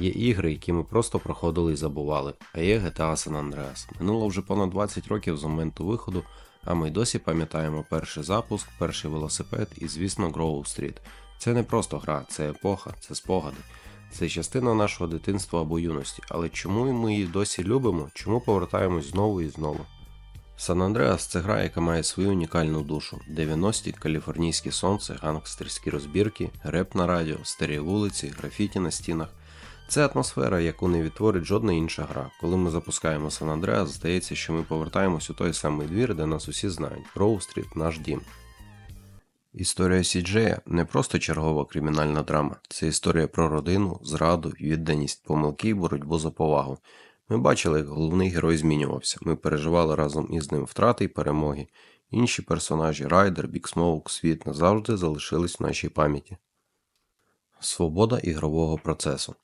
Є ігри, які ми просто проходили і забували, а є GTA San Andreas. Минуло вже понад 20 років з моменту виходу, а ми й досі пам'ятаємо перший запуск, перший велосипед і, звісно, Grove Street. Це не просто гра, це епоха, це спогади. Це частина нашого дитинства або юності, але чому ми її досі любимо, чому повертаємось знову і знову? Сан Андреас це гра, яка має свою унікальну душу. 90-ті, каліфорнійське сонце, гангстерські розбірки, реп на радіо, старі вулиці, графіті на стінах. Це атмосфера, яку не відтворить жодна інша гра. Коли ми запускаємо Сан Андреас, здається, що ми повертаємось у той самий двір, де нас усі знають. Роу-стріт, наш дім. Історія Сіджея не просто чергова кримінальна драма, це історія про родину, зраду, відданість, помилки і боротьбу за повагу. Ми бачили, як головний герой змінювався. Ми переживали разом із ним втрати й перемоги. Інші персонажі Райдер, Біксмоук, Світ назавжди залишились в нашій пам'яті. Свобода ігрового процесу.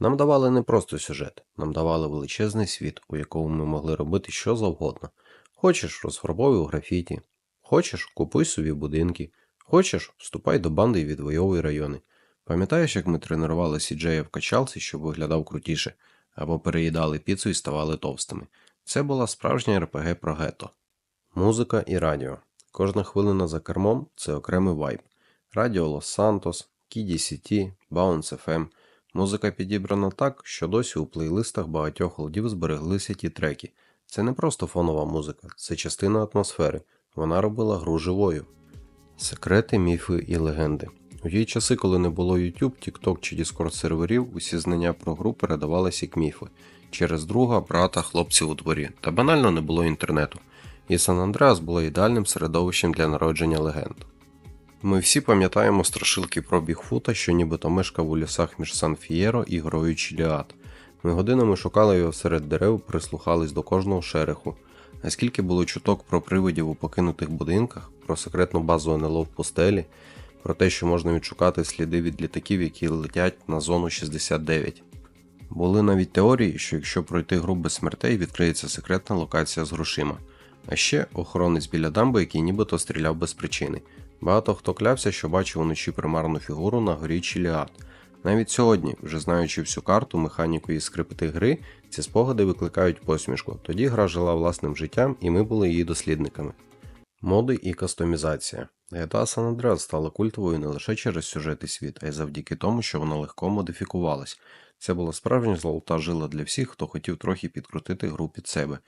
Нам давали не просто сюжет, нам давали величезний світ, у якому ми могли робити що завгодно. Хочеш, розфарбовуй у графіті, хочеш, купуй собі будинки, хочеш, вступай до банди і відвоюй райони. Пам'ятаєш, як ми тренували Сіджея в качалці, щоб виглядав крутіше, або переїдали піцу і ставали товстими. Це була справжня РПГ про гетто. Музика і радіо. Кожна хвилина за кермом це окремий вайб. Радіо Лос Сантос, Кіді Сіті, Bounce FM. Музика підібрана так, що досі у плейлистах багатьох голдів збереглися ті треки. Це не просто фонова музика, це частина атмосфери. Вона робила гру живою. Секрети, міфи і легенди. У ті часи, коли не було YouTube, TikTok чи Discord серверів, усі знання про гру передавалися як міфи через друга, брата, хлопців у дворі, та банально не було інтернету. І Сан Андреас було ідеальним середовищем для народження легенд. Ми всі пам'ятаємо страшилки про Бігфута, що нібито мешкав у лісах між Сан Фієро і грою Чіліат. Ми годинами шукали його серед дерев, прислухались до кожного шереху. А скільки було чуток про привидів у покинутих будинках, про секретну базу НЛО в пустелі, про те, що можна відшукати сліди від літаків, які летять на зону 69. Були навіть теорії, що якщо пройти гру без смертей, відкриється секретна локація з грошима. А ще охоронець біля дамби, який нібито стріляв без причини. Багато хто клявся, що бачив уночі примарну фігуру на горі Чіліат. Навіть сьогодні, вже знаючи всю карту, механіку і скрипти гри, ці спогади викликають посмішку. Тоді гра жила власним життям, і ми були її дослідниками. Моди і кастомізація. GTA San Andreas стала культовою не лише через сюжет і світ, а й завдяки тому, що вона легко модифікувалась. Це була справжня золота жила для всіх, хто хотів трохи підкрутити гру під себе.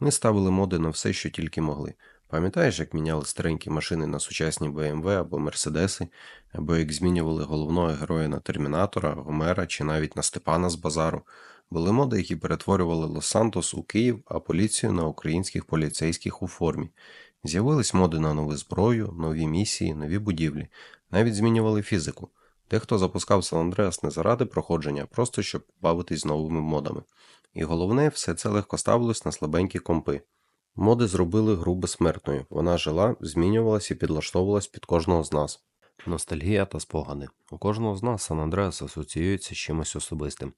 Ми ставили моди на все, що тільки могли. Пам'ятаєш, як міняли старенькі машини на сучасні BMW або Мерседеси, або як змінювали головного героя на Термінатора, Гомера чи навіть на Степана з базару. Були моди, які перетворювали Лос-Сантос у Київ, а поліцію на українських поліцейських у формі. З'явились моди на нову зброю, нові місії, нові будівлі, навіть змінювали фізику. Дехто запускав Сан Андреас не заради проходження, а просто щоб бавитись з новими модами. І головне, все це легко ставилось на слабенькі компи. Моди зробили гру безсмертною. Вона жила, змінювалась і підлаштовувалась під кожного з нас. Ностальгія та спогади. У кожного з нас Сан Андреас асоціюється з чимось особистим.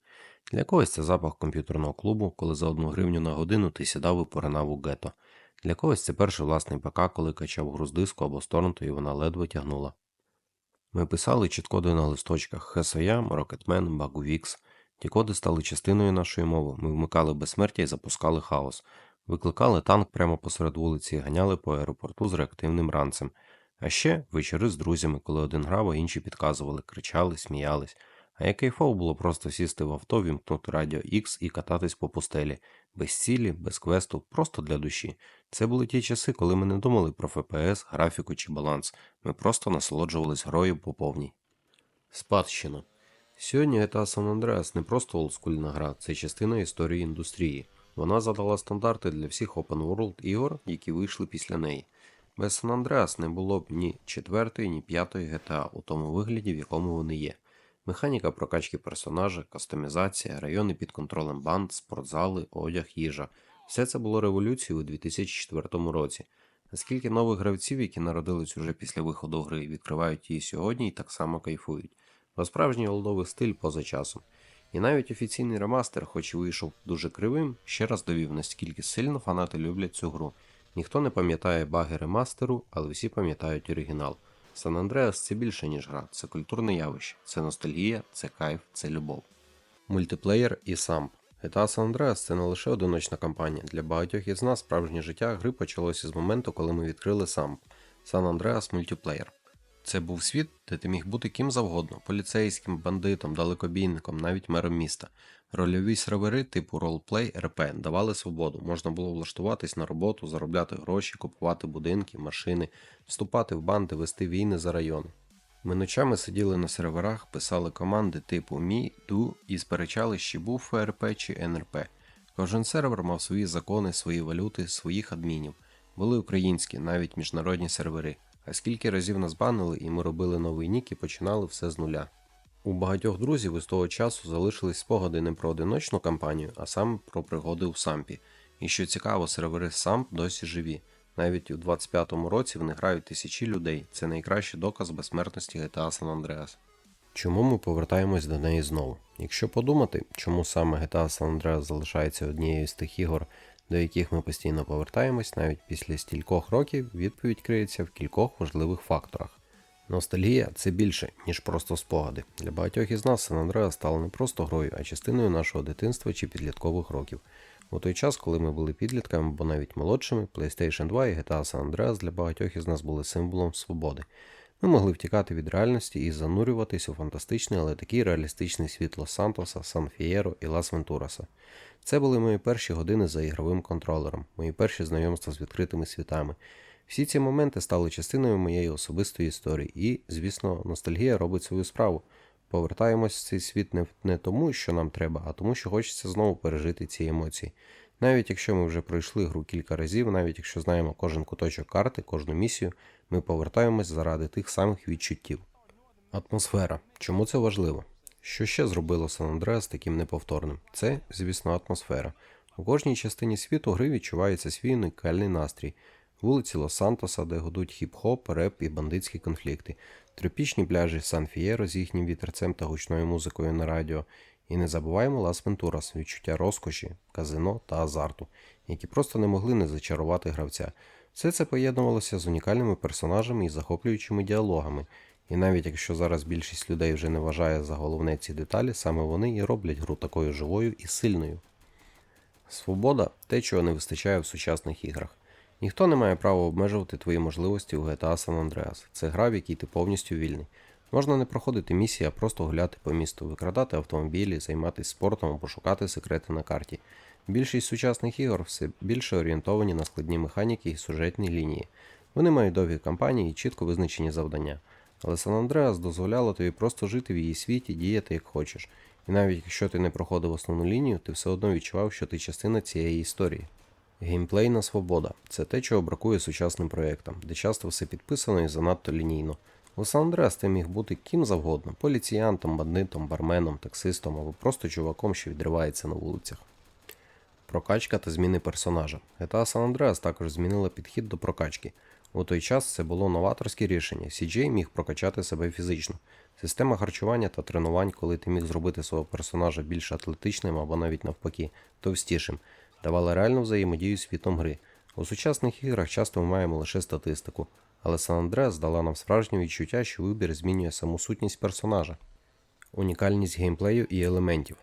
Для когось це запах комп'ютерного клубу, коли за одну гривню на годину ти сідав і поринав у гетто. Для когось це перший власний ПК, коли качав гру диску або сторнуту і вона ледве тягнула. Ми писали чіткоди на листочках Хесоям, Рокетмен, Багувікс. Ті коди стали частиною нашої мови. Ми вмикали безсмертя і запускали хаос. Викликали танк прямо посеред вулиці і ганяли по аеропорту з реактивним ранцем. А ще вечори з друзями, коли один грав, а інші підказували, кричали, сміялись. А як кайфово було просто сісти в авто, вімкнути радіо X і кататись по пустелі, без цілі, без квесту, просто для душі. Це були ті часи, коли ми не думали про ФПС, графіку чи баланс. Ми просто насолоджувались грою по повній. Спадщина. Сьогодні GTA San Andreas не просто олдскульна гра, це частина історії індустрії. Вона задала стандарти для всіх Open World ігор, які вийшли після неї. Без San Andreas не було б ні четвертої, ні п'ятої GTA у тому вигляді, в якому вони є. Механіка прокачки персонажа, кастомізація, райони під контролем банд, спортзали, одяг, їжа. Все це було революцією у 2004 році. Наскільки нових гравців, які народились уже після виходу гри, відкривають її сьогодні і так само кайфують. Бо справжній олдовий стиль поза часом. І навіть офіційний ремастер, хоч і вийшов дуже кривим, ще раз довів, наскільки сильно фанати люблять цю гру. Ніхто не пам'ятає баги ремастеру, але всі пам'ятають оригінал. Сан Андреас це більше, ніж гра, це культурне явище, це ностальгія, це кайф, це любов. Мультиплеєр і SAMP. GTA San Andreas це не лише одиночна кампанія. Для багатьох із нас справжнє життя гри почалося з моменту, коли ми відкрили SAMP San Andreas Multiplayer. Це був світ, де ти міг бути ким завгодно: поліцейським, бандитом, далекобійником, навіть мером міста. Рольові сервери типу Roleplay RP давали свободу, можна було влаштуватись на роботу, заробляти гроші, купувати будинки, машини, вступати в банди, вести війни за райони. Ми ночами сиділи на серверах, писали команди типу Мі, Ду і сперечали, чи був ФРП чи НРП. Кожен сервер мав свої закони, свої валюти, своїх адмінів. Були українські, навіть міжнародні сервери. А скільки разів нас банили, і ми робили новий нік і починали все з нуля. У багатьох друзів із того часу залишились спогади не про одиночну кампанію, а саме про пригоди у сампі. І що цікаво, сервери самп досі живі. Навіть у 25-му році в них грають тисячі людей. Це найкращий доказ безсмертності GTA San Andreas. Чому ми повертаємось до неї знову? Якщо подумати, чому саме GTA San Andreas залишається однією з тих ігор, до яких ми постійно повертаємось, навіть після стількох років, відповідь криється в кількох важливих факторах. Ностальгія це більше, ніж просто спогади. Для багатьох із нас San Andreas стало не просто грою, а частиною нашого дитинства чи підліткових років. У той час, коли ми були підлітками або навіть молодшими, PlayStation 2 і GTA San Andreas для багатьох із нас були символом свободи. Ми могли втікати від реальності і занурюватись у фантастичний, але такий реалістичний світ Лос-Сантоса, Сан Фієро і Лас Вентураса. Це були мої перші години за ігровим контролером, мої перші знайомства з відкритими світами. Всі ці моменти стали частиною моєї особистої історії, і, звісно, ностальгія робить свою справу. Повертаємось в цей світ не, не тому, що нам треба, а тому, що хочеться знову пережити ці емоції. Навіть якщо ми вже пройшли гру кілька разів, навіть якщо знаємо кожен куточок карти, кожну місію, ми повертаємось заради тих самих відчуттів. Атмосфера. Чому це важливо? Що ще зробило Сан Андреас таким неповторним? Це, звісно, атмосфера. У кожній частині світу гри відчувається свій унікальний настрій. Вулиці Лос-Сантоса, де гудуть хіп-хоп, реп і бандитські конфлікти, тропічні пляжі Сан Фієро з їхнім вітерцем та гучною музикою на радіо. І не забуваємо Лас Вентурас, відчуття розкоші, казино та азарту, які просто не могли не зачарувати гравця. Все це поєднувалося з унікальними персонажами і захоплюючими діалогами. І навіть якщо зараз більшість людей вже не вважає за головне ці деталі, саме вони і роблять гру такою живою і сильною. Свобода те, чого не вистачає в сучасних іграх. Ніхто не має права обмежувати твої можливості у GTA San Andreas. Це гра, в якій ти повністю вільний. Можна не проходити місії, а просто гуляти по місту, викрадати автомобілі, займатися спортом або шукати секрети на карті. Більшість сучасних ігор все більше орієнтовані на складні механіки і сюжетні лінії. Вони мають довгі кампанії і чітко визначені завдання. Але San Andreas дозволяло тобі просто жити в її світі, діяти як хочеш. І навіть якщо ти не проходив основну лінію, ти все одно відчував, що ти частина цієї історії. Геймплейна свобода це те, чого бракує сучасним проєктам, де часто все підписано і занадто лінійно. Сан Андреас ти міг бути ким завгодно поліціянтом, бандитом, барменом, таксистом або просто чуваком, що відривається на вулицях. Прокачка та зміни персонажа. GTA San Andreas також змінила підхід до прокачки. У той час це було новаторське рішення. CJ міг прокачати себе фізично. Система харчування та тренувань, коли ти міг зробити свого персонажа більш атлетичним або навіть навпаки, товстішим, давала реальну взаємодію з світом гри. У сучасних іграх часто ми маємо лише статистику, але San Andreas дала нам справжнє відчуття, що вибір змінює саму сутність персонажа, унікальність геймплею і елементів.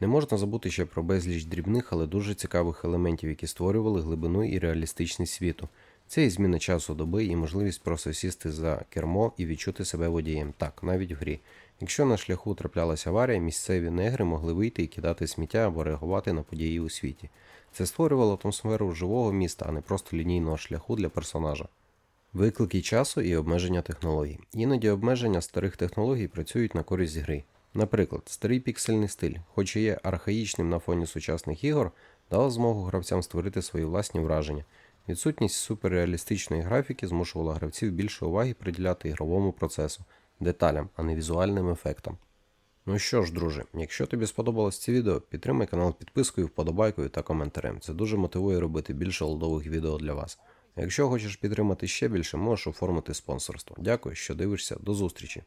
Не можна забути ще про безліч дрібних, але дуже цікавих елементів, які створювали глибину і реалістичність світу. Це і зміна часу доби, і можливість просто сісти за кермо і відчути себе водієм, так, навіть в грі. Якщо на шляху траплялася аварія, місцеві негри могли вийти і кидати сміття або реагувати на події у світі. Це створювало атмосферу живого міста, а не просто лінійного шляху для персонажа. Виклики часу і обмеження технологій. Іноді обмеження старих технологій працюють на користь гри. Наприклад, старий піксельний стиль, хоч і є архаїчним на фоні сучасних ігор, дав змогу гравцям створити свої власні враження. Відсутність суперреалістичної графіки змушувала гравців більше уваги приділяти ігровому процесу, деталям, а не візуальним ефектам. Ну що ж, друже, якщо тобі сподобалось це відео, підтримай канал підпискою, вподобайкою та коментарем. Це дуже мотивує робити більше лодових відео для вас. Якщо хочеш підтримати ще більше, можеш оформити спонсорство. Дякую, що дивишся, до зустрічі!